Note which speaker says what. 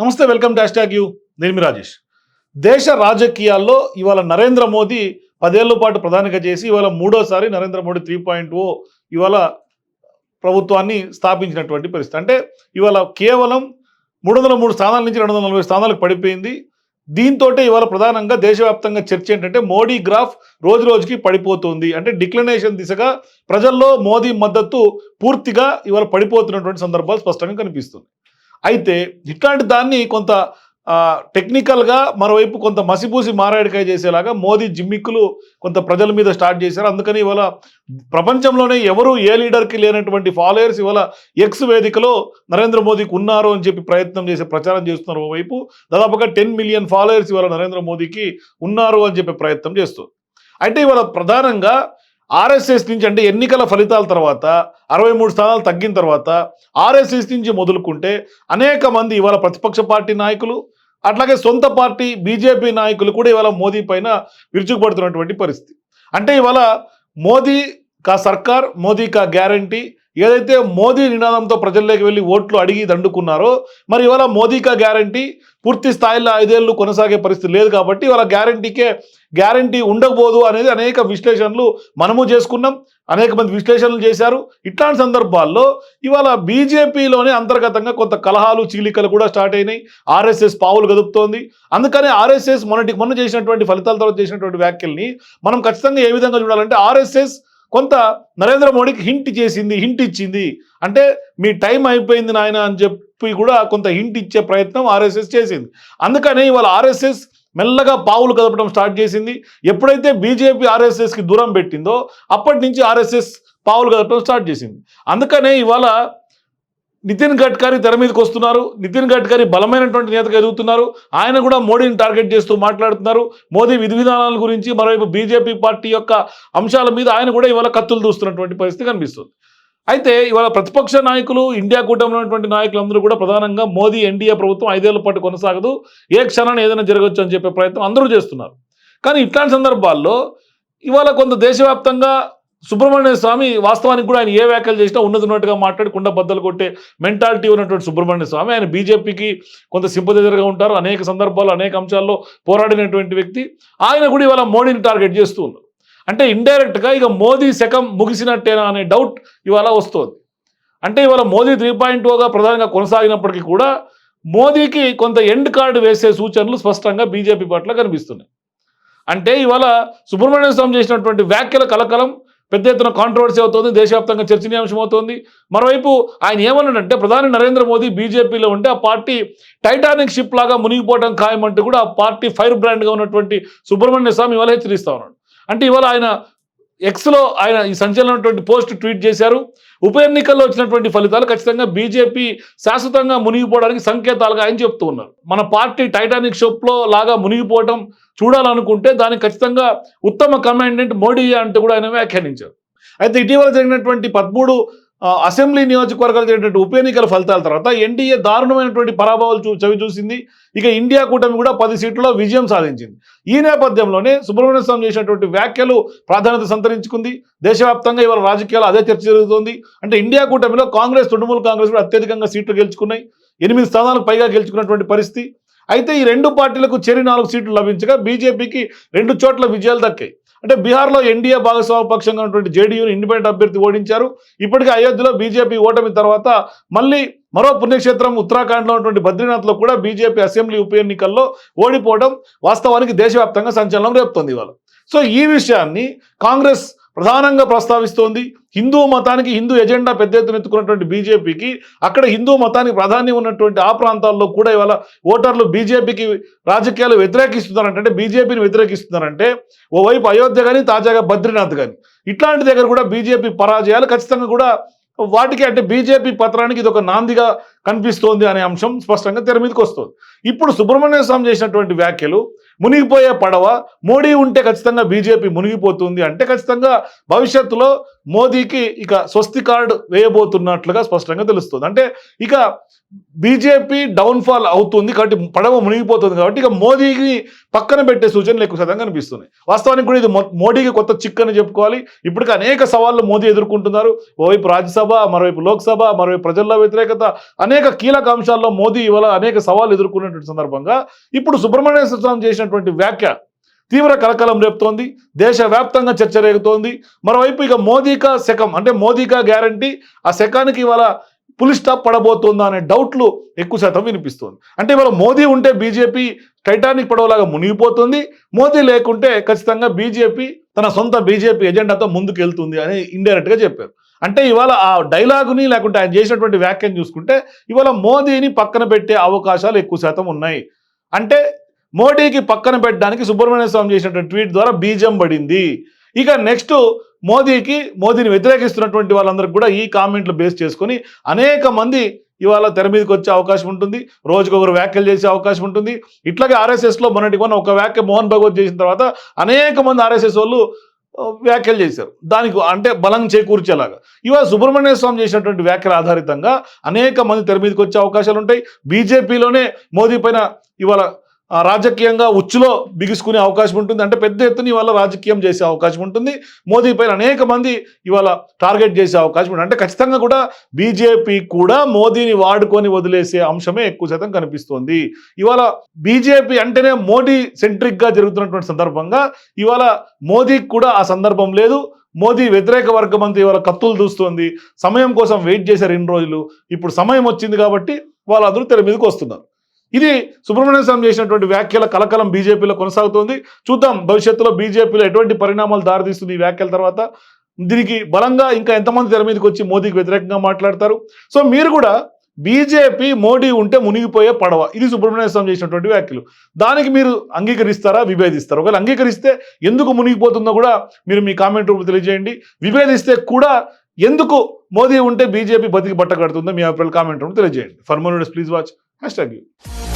Speaker 1: నమస్తే welcome dash tag you. నేను మీ రాజేష్. దేశ రాజకీయాల్లో ఇవాళ నరేంద్ర మోదీ పదేళ్ళ పాటు ప్రధానిగా చేసి ఇవాళ మూడోసారి Narendra Modi three point o ఇవాళ ప్రభుత్వాన్ని స్థాపించినటువంటి పరిస్థితి. అంటే ఇవాళ కేవలం మూడు వందల మూడు స్థానాల నుంచి రెండు వందల నలభై స్థానాలకు పడిపోయింది. దీంతో ఇవాళ ప్రధానంగా దేశవ్యాప్తంగా చర్చ ఏంటంటే మోడీ గ్రాఫ్ రోజు రోజుకి పడిపోతుంది. అంటే డిక్లనేషన్ దిశగా ప్రజల్లో మోదీ మద్దతు పూర్తిగా ఇవాళ పడిపోతున్నటువంటి సందర్భాలు స్పష్టంగా కనిపిస్తుంది అయితే ఇట్లాంటి దాన్ని కొంత టెక్నికల్గా మరోవైపు కొంత మసిపూసి మారాడికాయ చేసేలాగా మోదీ జిమ్మిక్కులు కొంత ప్రజల మీద స్టార్ట్ చేశారు. అందుకని ఇవాళ ప్రపంచంలోనే ఎవరు ఏ లీడర్కి లేనటువంటి ఫాలోయర్స్ ఇవాళ ఎక్స్ వేదికలో నరేంద్ర మోదీకి ఉన్నారు అని చెప్పి ప్రయత్నం చేసే ప్రచారం చేస్తున్నారు ఓవైపు. దాదాపుగా టెన్ మిలియన్ ఫాలోయర్స్ ఇవాళ నరేంద్ర మోదీకి ఉన్నారు అని చెప్పి ప్రయత్నం చేస్తుంది అయితే ఇవాళ ప్రధానంగా ఆర్ఎస్ఎస్ నుంచి అంటే ఎన్నికల ఫలితాల తర్వాత అరవై మూడు స్థానాలు తగ్గిన తర్వాత ఆర్ఎస్ఎస్ నుంచి మొదలుకుంటే అనేక మంది ఇవాళ ప్రతిపక్ష పార్టీ నాయకులు అట్లాగే సొంత పార్టీ బీజేపీ నాయకులు కూడా ఇవాళ మోదీ పైన విరుచుకుపడుతున్నటువంటి పరిస్థితి. అంటే ఇవాళ మోదీ కా సర్కార్ మోదీ కా గ్యారంటీ ఏదైతే మోదీ నినాదంతో ప్రజల్లోకి వెళ్ళి ఓట్లు అడిగి దండుకున్నారో మరి ఇవాళ మోదీకా గ్యారంటీ? పూర్తి స్థాయిలో ఐదేళ్ళు కొనసాగే పరిస్థితి లేదు కాబట్టి ఇవాళ గ్యారంటీకే గ్యారంటీ ఉండకపోదు అనేది అనేక విశ్లేషణలు మనము చేసుకున్నాం అనేక మంది విశ్లేషణలు చేశారు. ఇట్లాంటి సందర్భాల్లో ఇవాళ బీజేపీలోనే అంతర్గతంగా కొంత కలహాలు చీలికలు కూడా స్టార్ట్ అయినాయి. ఆర్ఎస్ఎస్ పావులు గదుపుతోంది. అందుకనే ఆర్ఎస్ఎస్ మొన్నటి మొన్న చేసినటువంటి ఫలితాల తర్వాత చేసినటువంటి వ్యాఖ్యల్ని మనం ఖచ్చితంగా ఏ విధంగా చూడాలంటే ఆర్ఎస్ఎస్ కొంత నరేంద్ర మోడీకి హింట్ చేసింది హింట్ ఇచ్చింది. అంటే మీ టైం అయిపోయింది నాయన అని చెప్పి కూడా కొంత హింట్ ఇచ్చే ప్రయత్నం ఆర్ఎస్ఎస్ చేసింది. అందుకనే ఇవాళ ఆర్ఎస్ఎస్ మెల్లగా పావులు కదపడం స్టార్ట్ చేసింది. ఎప్పుడైతే బీజేపీ ఆర్ఎస్ఎస్కి దూరం పెట్టిందో అప్పటి నుంచి ఆర్ఎస్ఎస్ పావులు కదపడం స్టార్ట్ చేసింది. అందుకనే ఇవాళ నితిన్ గడ్కరీ తెర మీదకి వస్తున్నారు. నితిన్ గడ్కరీ బలమైనటువంటి నేతగా ఎదుగుతున్నారు. ఆయన కూడా మోడీని టార్గెట్ చేస్తూ మాట్లాడుతున్నారు. మోదీ విధి విధానాల గురించి మరోవైపు బీజేపీ పార్టీ యొక్క అంశాల మీద ఆయన కూడా ఇవాళ కత్తులు దూస్తున్నటువంటి పరిస్థితి కనిపిస్తుంది. అయితే ఇవాళ ప్రతిపక్ష నాయకులు ఇండియా కూటమిలో ఉన్నటువంటి నాయకులందరూ కూడా ప్రధానంగా మోదీ ఎన్డీఏ ప్రభుత్వం ఐదేళ్ళ పాటు కొనసాగదు. ఏ క్షణాన్ని ఏదైనా జరగవచ్చు అని చెప్పే ప్రయత్నం అందరూ చేస్తున్నారు. కానీ ఇట్లాంటి సందర్భాల్లో ఇవాళ కొంత దేశవ్యాప్తంగా సుబ్రహ్మణ్య స్వామి వాస్తవానికి కూడా ఆయన ఏ వ్యాఖ్యలు చేసినా ఉన్నది ఉన్నట్టుగా మాట్లాడి కుండ బద్దలు కొట్టే మెంటాలిటీ ఉన్నటువంటి సుబ్రహ్మణ్య స్వామి. ఆయన బీజేపీకి కొంత సింపదైజర్గా ఉంటారు. అనేక సందర్భాల్లో అనేక అంశాల్లో పోరాడినటువంటి వ్యక్తి. ఆయన కూడా ఇవాళ మోడీని టార్గెట్ చేస్తూ ఉన్నారు. అంటే ఇండైరెక్ట్గా ఇక మోదీ శకం ముగిసినట్టేనా అనే డౌట్ ఇవాళ వస్తుంది. అంటే ఇవాళ మోదీ త్రీ పాయింట్ ఓగా ప్రధానంగా కొనసాగినప్పటికీ కూడా మోదీకి కొంత ఎండ్ కార్డు వేసే సూచనలు స్పష్టంగా బీజేపీ పట్ల కనిపిస్తున్నాయి. అంటే ఇవాళ సుబ్రహ్మణ్య స్వామి చేసినటువంటి వ్యాఖ్యల కలకలం పెద్ద ఎత్తున కాంట్రవర్సీ అవుతుంది దేశవ్యాప్తంగా చర్చనీయాంశం అవుతుంది. మరోవైపు ఆయన ఏమన్నాడంటే ప్రధాని నరేంద్ర మోదీ బీజేపీలో ఉంటే ఆ పార్టీ టైటానిక్ షిప్ లాగా మునిగిపోవడం ఖాయమంటూ కూడా ఆ పార్టీ ఫైర్ బ్రాండ్గా ఉన్నటువంటి సుబ్రహ్మణ్య స్వామి ఇవాళ హెచ్చరిస్తా ఉన్నాడు. అంటే ఇవాళ ఆయన ఎక్స్లో ఆయన ఈ సంచలనటువంటి పోస్ట్ ట్వీట్ చేశారు. ఉప ఎన్నికల్లో వచ్చినటువంటి ఫలితాలు ఖచ్చితంగా బీజేపీ శాశ్వతంగా మునిగిపోవడానికి సంకేతాలుగా ఆయన చెప్తూ ఉన్నారు. మన పార్టీ టైటానిక్ షోప్లో లాగా మునిగిపోవడం చూడాలనుకుంటే దానికి ఖచ్చితంగా ఉత్తమ కమాండెంట్ మోడీ అంటూ కూడా ఆయన వ్యాఖ్యానించారు. అయితే ఇటీవల జరిగినటువంటి పదమూడు అసెంబ్లీ నియోజకవర్గాలు జరిగినటువంటి ఉప ఎన్నికల ఫలితాల తర్వాత ఎన్డీఏ దారుణమైనటువంటి పరాభవాలు చూ చవి చూసింది. ఇక ఇండియా కూటమి కూడా పది సీట్లలో విజయం సాధించింది. ఈ నేపథ్యంలోనే సుబ్రహ్మణ్య స్వామి చేసినటువంటి వ్యాఖ్యలు ప్రాధాన్యత సంతరించుకుంది. దేశవ్యాప్తంగా ఇవాళ రాజకీయాలు అదే చర్చ జరుగుతోంది. అంటే ఇండియా కూటమిలో కాంగ్రెస్ తృణమూల్ కాంగ్రెస్ కూడా అత్యధికంగా సీట్లు గెలుచుకున్నాయి. ఎనిమిది స్థానాలకు పైగా గెలుచుకున్నటువంటి పరిస్థితి. అయితే ఈ రెండు పార్టీలకు చెరి నాలుగు సీట్లు లభించగా బీజేపీకి రెండు చోట్ల విజయాలు దక్కాయి. అంటే బీహార్లో ఎన్డీఏ భాగస్వామ్య పక్షంగా ఉన్నటువంటి జేడీయూని ఇండిపెండెంట్ అభ్యర్థి ఓడించారు. ఇప్పటికే అయోధ్యలో బీజేపీ ఓటమి తర్వాత మళ్ళీ మరో పుణ్యక్షేత్రం ఉత్తరాఖండ్లో ఉన్నటువంటి బద్రీనాథ్లో కూడా బీజేపీ అసెంబ్లీ ఉప ఎన్నికల్లో ఓడిపోవడం వాస్తవానికి దేశవ్యాప్తంగా సంచలనం రేపుతోంది ఇవాళ. సో ఈ విషయాన్ని కాంగ్రెస్ ప్రధానంగా ప్రస్తావిస్తోంది. హిందూ మతానికి హిందూ ఎజెండా పెద్ద ఎత్తున ఎత్తుకున్నటువంటి బీజేపీకి అక్కడ హిందూ మతానికి ప్రాధాన్యం ఉన్నటువంటి ఆ ప్రాంతాల్లో కూడా ఇవాళ ఓటర్లు బీజేపీకి రాజకీయాలు వ్యతిరేకిస్తున్నారంటే అంటే బీజేపీని వ్యతిరేకిస్తున్నారంటే ఓవైపు అయోధ్య కానీ తాజాగా బద్రీనాథ్ కానీ ఇట్లాంటి దగ్గర కూడా బీజేపీ పరాజయాలు ఖచ్చితంగా కూడా వాటికి అంటే బీజేపీ పత్రానికి ఇది ఒక నాందిగా కనిపిస్తోంది అనే అంశం స్పష్టంగా తెర మీదకి వస్తుంది. ఇప్పుడు సుబ్రహ్మణ్య స్వామి చేసినటువంటి వ్యాఖ్యలు మునిగిపోయే పడవ మోడీ ఉంటే ఖచ్చితంగా బీజేపీ మునిగిపోతుంది అంటే ఖచ్చితంగా భవిష్యత్తులో మోదీకి ఇక స్వస్తి కార్డు వేయబోతున్నట్లుగా స్పష్టంగా తెలుస్తుంది. అంటే ఇక బీజేపీ డౌన్ఫాల్ అవుతుంది కాబట్టి పడవ మునిగిపోతుంది కాబట్టి ఇక మోదీకి పక్కన పెట్టే సూచనలు ఎక్కువ శాతం కనిపిస్తున్నాయి. వాస్తవానికి కూడా ఇది మోడీకి కొత్త చిక్ అని చెప్పుకోవాలి. ఇప్పటికి అనేక సవాళ్ళు మోదీ ఎదుర్కొంటున్నారు. ఓవైపు రాజ్యసభ మరోవైపు లోక్సభ మరోవైపు ప్రజల్లో వ్యతిరేకత అనేక కీలక అంశాల్లో మోదీ ఇవాళ అనేక సవాళ్ళు ఎదుర్కొన్నటువంటి సందర్భంగా ఇప్పుడు సుబ్రహ్మణ్య స్వామి చేసినటువంటి వ్యాఖ్య తీవ్ర కలకలం రేపుతోంది దేశవ్యాప్తంగా చర్చ రేగుతోంది. మరోవైపు ఇక మోదీకా శకం అంటే మోదీకా గ్యారంటీ ఆ శకానికి ఇవాళ పులి స్టాప్ పడబోతుందా అనే డౌట్లు ఎక్కువ శాతం వినిపిస్తుంది. అంటే ఇవాళ మోదీ ఉంటే బీజేపీ టైటానిక్ పడవలాగా మునిగిపోతుంది. మోదీ లేకుంటే ఖచ్చితంగా బీజేపీ తన సొంత బీజేపీ ఎజెండాతో ముందుకు వెళ్తుంది అని ఇండైరెక్ట్గా చెప్పారు. అంటే ఇవాళ ఆ డైలాగుని లేకుంటే ఆయన చేసినటువంటి వ్యాఖ్యను చూసుకుంటే ఇవాళ మోదీని పక్కన పెట్టే అవకాశాలు ఎక్కువ శాతం ఉన్నాయి. అంటే మోడీకి పక్కన పెట్టడానికి సుబ్రహ్మణ్య స్వామి చేసినటువంటి ట్వీట్ ద్వారా బీజం పడింది. ఇక నెక్స్ట్ మోదీకి మోదీని వ్యతిరేకిస్తున్నటువంటి వాళ్ళందరికీ కూడా ఈ కామెంట్లు బేస్ చేసుకొని అనేక మంది ఇవాళ తెర మీదకి వచ్చే అవకాశం ఉంటుంది. రోజుకొకరు వ్యాఖ్యలు చేసే అవకాశం ఉంటుంది. ఇట్లాగే ఆర్ఎస్ఎస్లో మొన్నటి మొన్న ఒక వ్యాఖ్య మోహన్ భగవత్ చేసిన తర్వాత అనేక మంది ఆర్ఎస్ఎస్ వాళ్ళు వ్యాఖ్యలు చేశారు. దానికి అంటే బలం చేకూర్చేలాగా. ఇవాళ సుబ్రహ్మణ్య స్వామి చేసినటువంటి వ్యాఖ్యల ఆధారితంగా అనేక మంది తెర మీదకి వచ్చే అవకాశాలు ఉంటాయి. బీజేపీలోనే మోదీ పైన ఇవాళ రాజకీయంగా ఉచ్చులో బిగుసుకునే అవకాశం ఉంటుంది. అంటే పెద్ద ఎత్తున ఇవాళ రాజకీయం చేసే అవకాశం ఉంటుంది. మోదీ పైన అనేక మంది ఇవాళ టార్గెట్ చేసే అవకాశం ఉంటుంది. అంటే ఖచ్చితంగా కూడా బీజేపీ కూడా మోదీని వాడుకొని వదిలేసే అంశమే ఎక్కువ శాతం కనిపిస్తోంది. ఇవాళ బీజేపీ అంటేనే మోడీ సెంట్రిక్గా జరుగుతున్నటువంటి సందర్భంగా ఇవాళ మోదీకి కూడా ఆ సందర్భం లేదు. మోదీ వ్యతిరేక వర్గం అంతా ఇవాళ కత్తులు దూస్తోంది. సమయం కోసం వెయిట్ చేశారు ఇన్ని రోజులు. ఇప్పుడు సమయం వచ్చింది కాబట్టి వాళ్ళందరూ తెర మీదకి వస్తున్నారు. ఇది సుబ్రహ్మణ్య స్వామి చేసినటువంటి వ్యాఖ్యల కలకలం బీజేపీలో కొనసాగుతోంది. చూద్దాం భవిష్యత్తులో బీజేపీలో ఎటువంటి పరిణామాలు దారితీస్తుంది ఈ వ్యాఖ్యల తర్వాత. దీనికి బలంగా ఇంకా ఎంతమంది తెర మీదకి వచ్చి మోదీకి వ్యతిరేకంగా మాట్లాడతారు. సో మీరు కూడా బీజేపీ మోడీ ఉంటే మునిగిపోయే పడవ. ఇది సుబ్రహ్మణ్య స్వామి చేసినటువంటి వ్యాఖ్యలు. దానికి మీరు అంగీకరిస్తారా? విభేదిస్తారా? ఒకవేళ అంగీకరిస్తే ఎందుకు మునిగిపోతుందో కూడా మీరు మీ కామెంట్ రూపంలో తెలియజేయండి. విభేదిస్తే కూడా ఎందుకు మోదీ ఉంటే బీజేపీ బతికి బట్ట కడుతుందో మీ అభిప్రాయాలు కామెంట్ రూపంలో తెలియజేయండి. For more please watch hash tag you